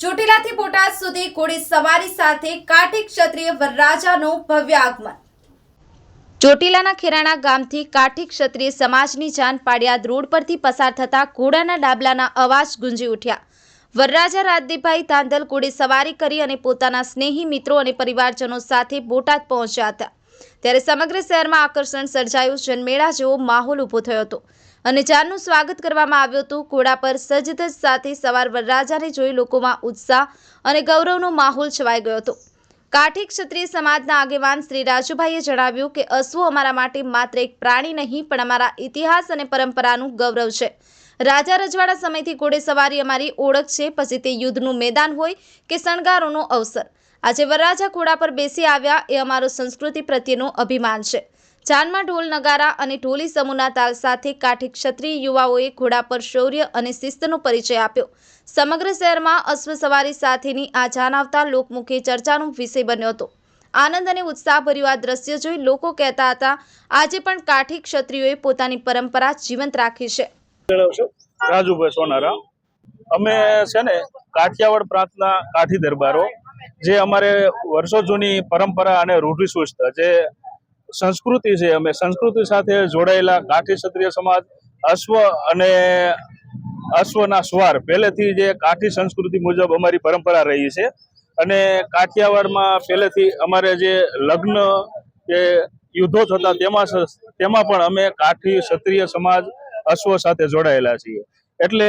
ચોટીલાથી બોટાદ સુધી ઘોડી સવારી સાથે કાઠી ક્ષત્રિય વરરાજાનું ભવ્ય આગમન. ચોટીલાના ખેરાણા ગામથી કાઠી ક્ષત્રિય સમાજની જાન પાડિયાદ રોડ પરથી પસાર થતા ઘોડાના ડાબલાના અવાજ ગુંજી ઉઠ્યા. વરરાજા રાજદીપભાઈ તાંદલ ઘોડી સવારી કરી અને પોતાના સ્નેહી મિત્રો અને પરિવારજનો સાથે બોટાદ પહોંચ્યા હતા. ત્યારે સમગ્ર શહેરમાં આકર્ષણ સર્જાયું, જનમેળા જેવો માહોલ ઊભો થયો હતો. અને ચારનું સ્વાગત કરવામાં આવ્યું હતું. ઘોડા પર સજધજ સાથે સવાર વરરાજાને જોઈ લોકોમાં ઉત્સાહ અને ગૌરવનો માહોલ છવાઈ ગયો હતો. કાઠી ક્ષત્રિય સમાજના આગેવાન શ્રી રાજુભાઈએ જણાવ્યું કે અશ્વો અમારા માટે માત્ર એક પ્રાણી નહીં, પણ અમારા ઇતિહાસ અને પરંપરાનું ગૌરવ છે. રાજા રજવાડા સમયથી ઘોડેસવારી અમારી ઓળખ છે. પછી તે યુદ્ધનું મેદાન હોય કે શણગારોનો અવસર. આજે વરરાજા ઘોડા પર બેસી આવ્યા એ અમારો સંસ્કૃતિ પ્રત્યેનો અભિમાન છે. જાનમાં ઢોલ નગારા અને ઢોલી સમૂહના તાલ સાથે કાઠી ક્ષત્રિય યુવાઓએ ઘોડા પર શૌર્ય અને શિસ્તનો પરિચય આપ્યો. સમગ્ર શહેરમાં અશ્વ સવારી સાથેની આ જાન આવતા લોકમુખે ચર્ચાનો વિષય બન્યો હતો. આનંદ અને ઉત્સાહભર્યું આ દ્રશ્ય જોઈ લોકો કહેતા હતા આજે પણ કાઠી ક્ષત્રિયોએ પોતાની પરંપરા જીવંત રાખી છે. રાજુભાઈ સોનારા. અમે છે ને કાઠિયાવાડ પ્રાંતના કાઠી દરબારો જે અમારે વર્ષો જૂની પરંપરા અને રૂઢિસુસ્ત જે સંસ્કૃતિ છે. અમે સંસ્કૃતિ સાથે જોડાયેલા કાઠી ક્ષત્રિય સમાજ, અશ્વ અને અશ્વના સ્વાર. પહેલેથી જે કાઠી સંસ્કૃતિ મુજબ અમારી પરંપરા રહી છે. અને કાઠિયાવાડમાં પહેલેથી અમારે જે લગ્ન કે યુદ્ધો થતા તેમાં તેમાં પણ અમે કાઠી ક્ષત્રિય સમાજ, અશ્વ સાથે જોડાયેલા છીએ. એટલે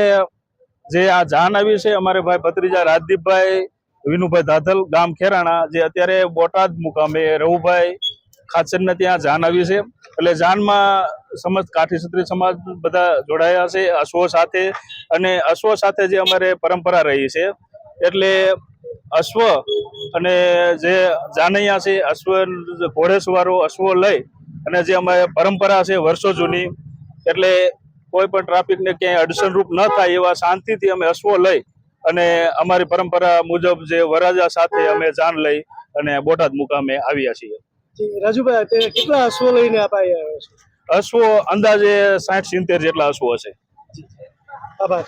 જે આ જાન આવી છે, અમારે ભાઈ ભત્રીજા રાજદીપભાઈ, વિનુભાઈ ધાધલ, ગામ ખેરાણા, જે અત્યારે બોટાદ મુકામે રવુભાઈ ખાચરને ત્યાં જાન આવી છે. એટલે જાનમાં સમજ કાઠી ક્ષત્રિય સમાજ બધા જોડાયા છે, અશ્વો સાથે અને અશ્વ સાથે જે અમારે પરંપરા રહી છે. એટલે અશ્વ અને જે જાનૈયા છે, અશ્વ ઘોડેસવારો, અશ્વ લઈ અને જે અમારે પરંપરા છે વર્ષો જૂની, એટલે કોઈ પણ ટ્રાફિકને ક્યાંય અડચણરૂપ ન થાય એવા શાંતિથી અમે અશ્વો લઈ અને અમારી પરંપરા મુજબ જે વરાજા સાથે અમે જાન લઈ અને બોટાદ મુકામે આવ્યા છીએ. રાજુભાઈ અત્યારે કેટલા અશ્વો લઈને આપ આવી આવ્યો છો? અશ્વો અંદાજે સાઠ સિત્તેર જેટલા અશ્વો હશે. આભાર.